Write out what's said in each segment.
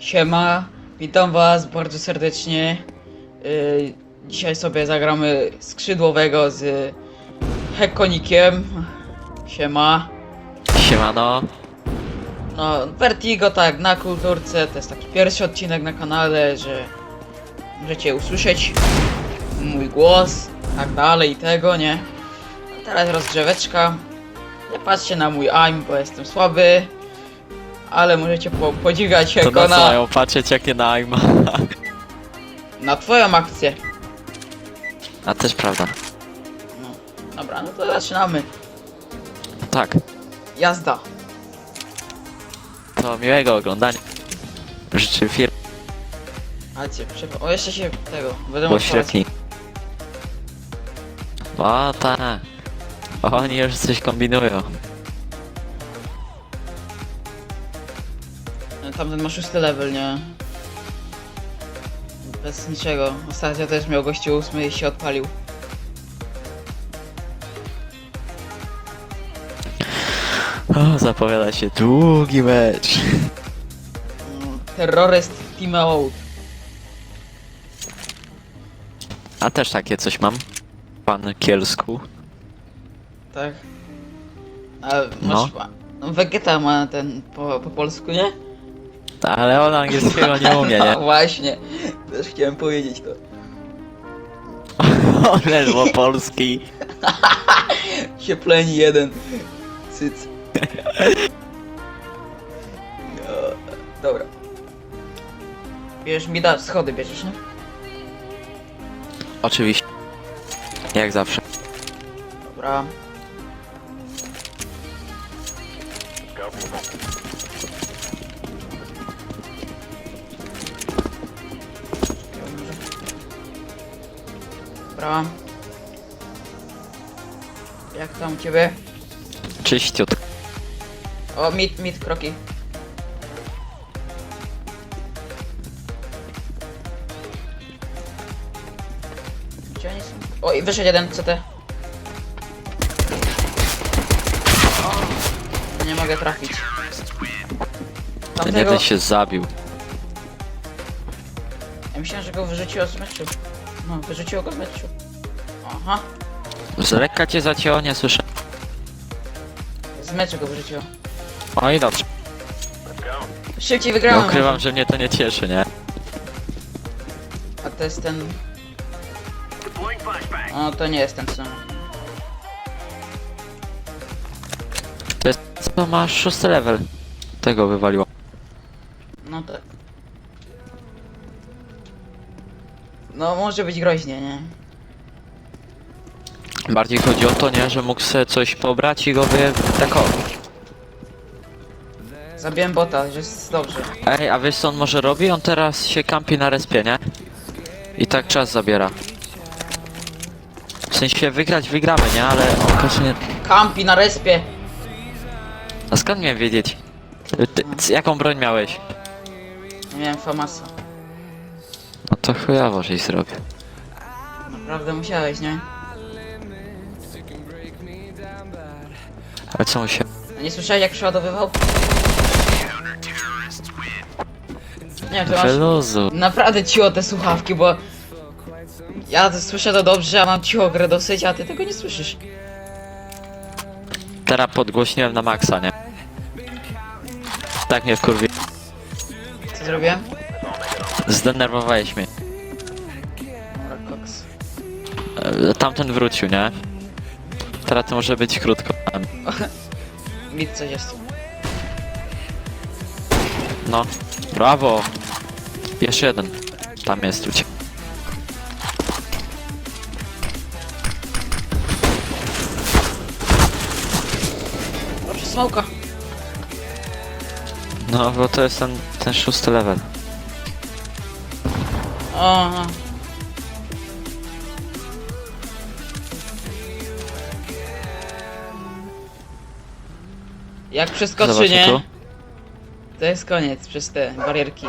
Siema, witam was bardzo serdecznie. Yy, dzisiaj sobie zagramy skrzydłowego z Hekonikiem. Siema. Siemano. No, Vertigo tak, na kulturce, to jest taki pierwszy odcinek na kanale, że możecie usłyszeć mój głos, tak dalej i tego, nie? A teraz rozgrzeweczka. Nie patrzcie na mój aim, bo jestem słaby, ale możecie po podziwiać To na co Hekona mają patrzeć jakie najma. na twoją akcję. A też prawda. No, dobra, no to zaczynamy. Tak. Jazda. To miłego oglądania. Życzę firm Chodźcie, przepraszam. O, jeszcze się tego, będę musiał- pośredni. O tak. Oni już coś kombinują. Tamten ma szósty level, nie? Bez niczego. Ostatnio też miał gościu ósmy i się odpalił. O, zapowiada się długi mecz. Terroryst Team Out. A też takie coś mam. Pan Kielsku. Tak. A No. masz... No. Vegeta ma ten po, po polsku, nie? Ale on angielskiego nie umie, nie? Właśnie. Też chciałem powiedzieć to. On ledwo polski. Się pleni jeden. Cyc. No, dobra. Bierzesz mi da schody bierzesz, nie? Oczywiście. Jak zawsze. Dobra. Dobra. Jak tam u ciebie? Czyściut. O, mit, mit, kroki. Gdzie oni są? O, i wyszedł jeden CT. O, nie mogę trafić. Ten Tamtego... jeden się zabił. Ja myślałem, że go wyrzuciło z meczu. No, wyrzuciło go z meczu. Aha, Z lekka cię zacięło, nie słyszę. z meczu go wyrzuciło. O i dobrze. Szybciej Nie wygrałem. ukrywam, że mnie to nie cieszy, nie? A to jest ten... O, to nie jest ten co. To jest, co masz szósty level. Tego wywaliło. No, może być groźnie, nie? Bardziej chodzi o to, nie, że mógł sobie coś pobrać i go by tak o. Zabiłem bota, że jest dobrze. Ej, a wiesz co on może robi? On teraz się kampi na respie, nie? I tak czas zabiera. W sensie wygrać wygramy, nie? Ale on nie... Kampi na respie! A skąd miałem wiedzieć? Ty, c- jaką broń miałeś? Nie miałem famasa. No to chujowo, żeś zrobił. Naprawdę musiałeś, nie? Ale co mu się... A nie słyszałeś jak przeładowywał? Nie, to masz... Wyluzu. Naprawdę cicho te słuchawki, bo... Ja to słyszę to dobrze, a mam cicho grę dosyć, a ty tego nie słyszysz. Teraz podgłośniłem na maksa, nie? Tak mnie wkurwi. Co zrobiłem? Zdenerwowałeś mnie. Koks. E, Tamten wrócił, nie? Teraz to może być krótko. Mit coś jest. No. Brawo. Jeszcze jeden. Tam jest ucie. Proszę, smoka. No, bo to jest ten, ten szósty level. No. Jak przeskoczy, Zobaczcie nie? tu. To jest koniec przez te barierki.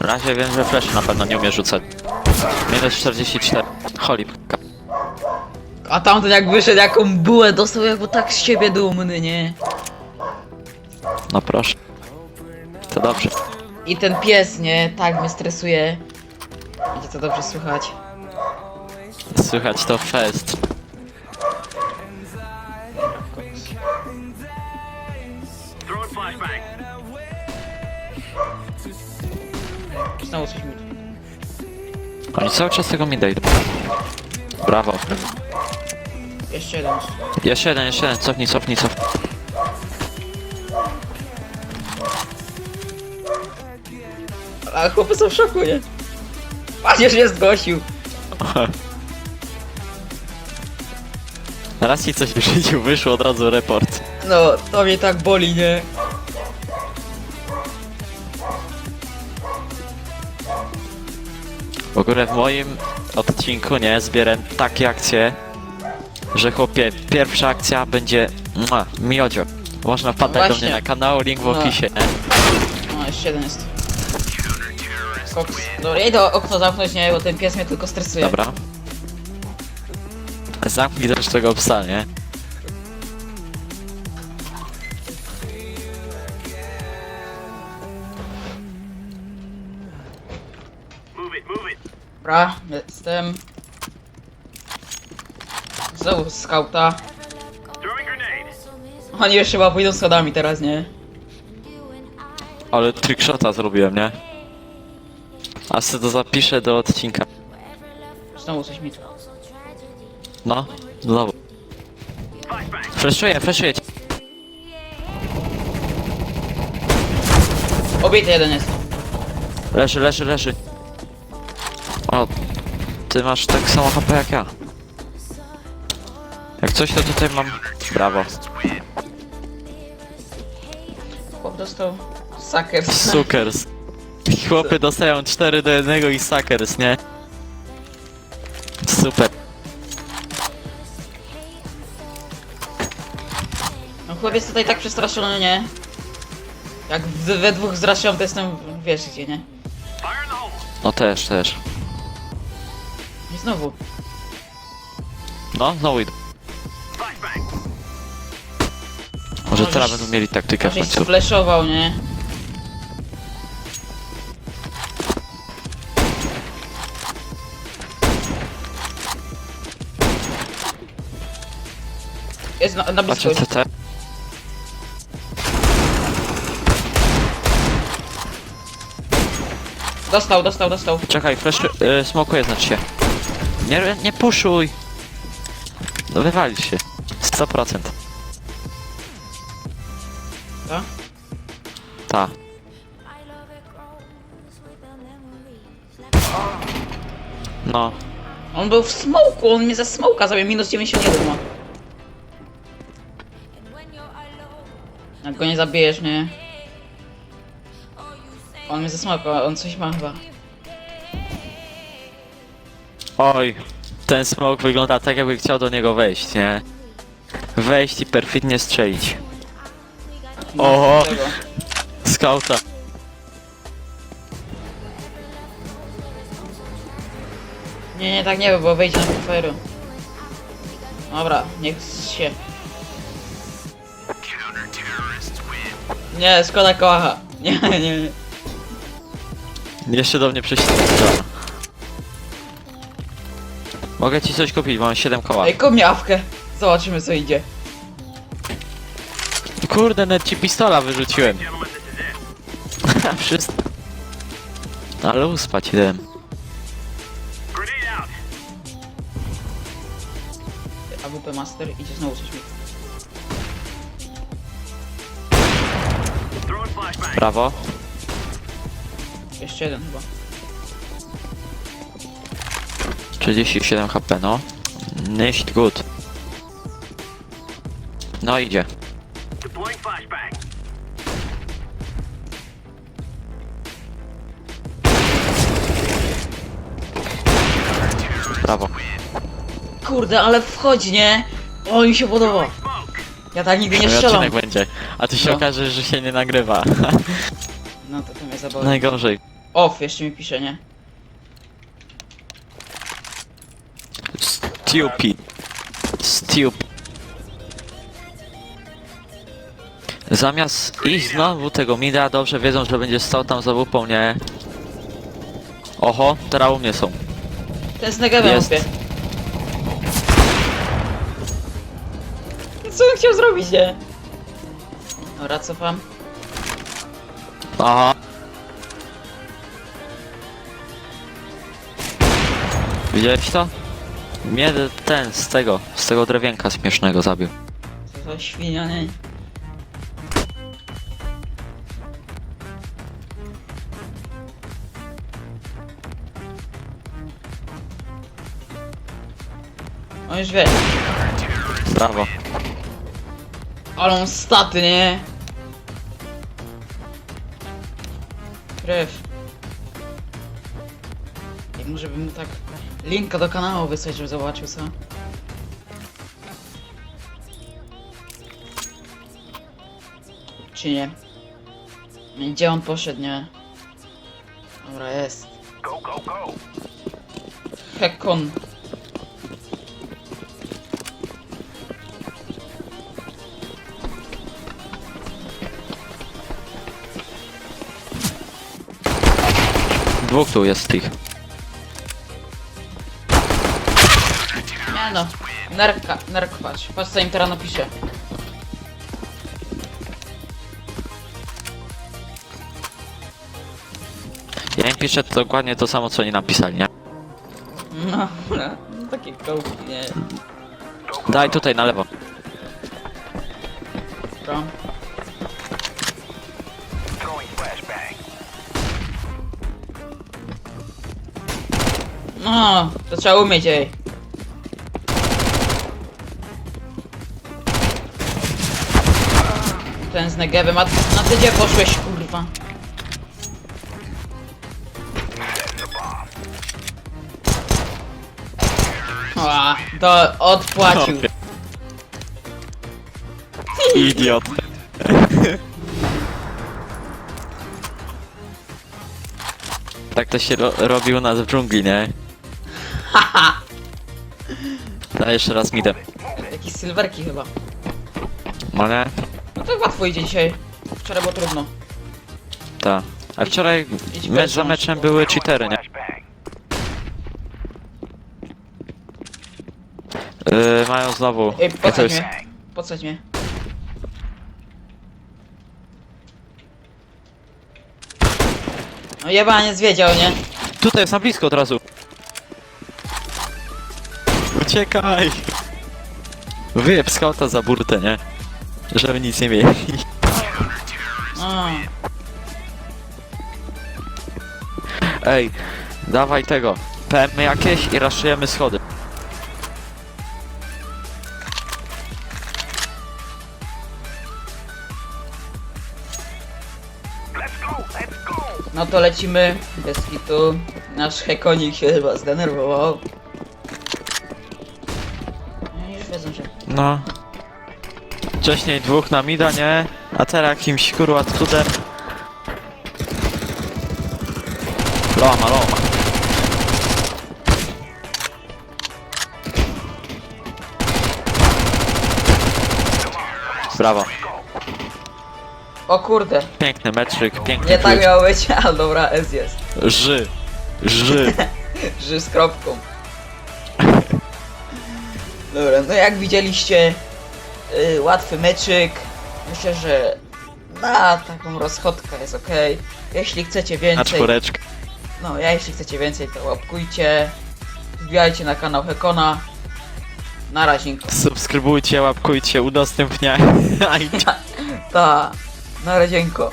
Na razie wiem, że Flash na pewno nie umie rzucać. Minus 44. Holip. A tamten jak wyszedł, jaką bułę dostał, jakby tak z siebie dumny, nie? No proszę. To dobrze. I ten pies, nie? Tak mnie stresuje. Będzie to dobrze słychać. Słychać to fest. Znowu coś mi... Oni cały czas tego mi dejdą. Brawo. Jeszcze jeden. Jeszcze jeden, jeszcze jeden. Cofnij, cofnij, cofnij. Ale chłopy są w szoku, nie? Pacierz mnie zgłosił. Raz ci coś w życiu wyszło, od razu report. No, to mnie tak boli, nie? W ogóle w moim odcinku, nie, zbieram takie akcje, że chłopie, pierwsza akcja będzie mua, miodzio. Można wpadać do właśnie. mnie na kanał, link w No. opisie, nie? No, jeszcze jeden jest. Koks. Dobra, ja idę okno zamknąć, nie? Bo ten pies mnie tylko stresuje. Dobra. Zamknij też tego psa, nie? Dobra, jestem. Znowu skauta. Oni już chyba pójdą schodami teraz, nie? Ale trickshota zrobiłem, nie? A se to zapiszę do odcinka. Znowu coś mi... No, znowu. Freshuję, freshuję cię. Obity jeden jest. Leży, leży, leży. O, ty masz tak samo HP jak ja. Jak coś to tutaj mam... Brawo. Chłop dostał... Suckers. Suckers. Chłopy dostają 4 do 1 i suckers, nie? Super. No chłopiec tutaj tak przestraszony, nie? Jak w- we dwóch zraszają, to jestem... Wiesz gdzie, nie? No też, też. I znowu. No, znowu idę. Może teraz będą mieli taktykę w Żeś końcu. flashował, nie? Jest na, na blisko. Patrzę CT. Dostał, dostał, dostał. Czekaj, flash... Yy, smokuje znaczy się. Nie, nie puszuj! No wywalisz się. 100%. Co? Ta. No. On był w smoku, on mnie za smoka zabił, minus 91 ma. Jak go nie zabijesz, nie? On mnie za smoka, on coś ma chyba. Oj, ten smoke wygląda tak jakby chciał do niego wejść, nie? Wejść i perfidnie strzelić. No, Oho. tego. Skauta. Nie, nie, tak nie, bo wejdzie na fair'u. Dobra, niech się. Nie, szkoda kołacha. Nie, nie, nie. Jeszcze do mnie przyszedł. Mogę ci coś kupić, mam 7 koła. Ej, komiawkę. Zobaczymy co idzie. Kurde, net ci pistola wyrzuciłem. Wszystko. Ale uspać idem. AWP Master idzie znowu coś mi. Brawo. Jeszcze jeden chyba. 37 HP, no. Nicht good. No idzie. Brawo. Kurde, ale wchodzi, nie? O, mi się podoba. Ja tak nigdy nie Mój strzelam. będzie. A tu się No. okaże, że się nie nagrywa. No to to mnie zabawi. Najgorzej. Off, jeszcze mi pisze, nie? Stupid. Stupid. Zamiast iść znowu tego mida, dobrze wiedzą, że będzie stał tam za łupą, nie? Oho, teraz u mnie są. Negewem Jest. opie. Co on chciał zrobić, nie? Dobra, cofam. Aha. Widziałeś to? Mnie ten z tego, z tego drewienka śmiesznego zabił. Co za świnia, nie? On już wie. Brawo. Ale on staty, nie? Krew. I może bym mu tak linka do kanału wysłać, żeby zobaczył co? Czy nie? Gdzie on poszedł, nie? Dobra, jest. Hekon. Dwóch tu jest tych. Nie no. Nerka, nerk patrz. Co im teraz napiszę. Ja im piszę dokładnie to samo, co oni napisali, nie? No, no takie kołki, nie? Daj tutaj na lewo. Dobra. No, to trzeba umieć, ej. Ten z negewem, a na ty gdzie poszłeś, kurwa? A, to odpłacił. Idiot. tak to się ro robi u nas w dżungli, nie? Daj jeszcze raz midem. Jakieś sylwerki chyba. No nie? No to łatwo idzie dzisiaj. Wczoraj było trudno. Tak. A wczoraj Idź mecz za meczem były cheatery, nie? Yy, mają znowu. Ej, Ja to podsadź jest... mnie. Podsadź mnie. No jebaniec wiedział, nie? Tutaj jest na blisko od razu. Uciekaj! Wyjeb skauta za burtę, nie? Żeby nic nie mieli. A, Ej, dawaj tego. PM jakieś i raszujemy schody. no to lecimy bez hitu. Nasz hekonik się chyba zdenerwował. No wiedzą, że... No. Wcześniej dwóch na mida, nie? A teraz jakimś kurwa cudem. Loma, loma. Brawo. O kurde, Piękny metrzyk, piękny nie tak miało być, ale dobra, S jest. Ży. Ży. Ży z kropką. Dobra, no jak widzieliście, y, łatwy meczyk. Myślę, że na taką rozchodkę jest ok. Jeśli chcecie Na więcej, czwóreczkę. no ja jeśli chcecie więcej, to łapkujcie. Wbijajcie na kanał Hekona. Na razie. Subskrybujcie, łapkujcie, udostępniajcie. Ta, na razienko.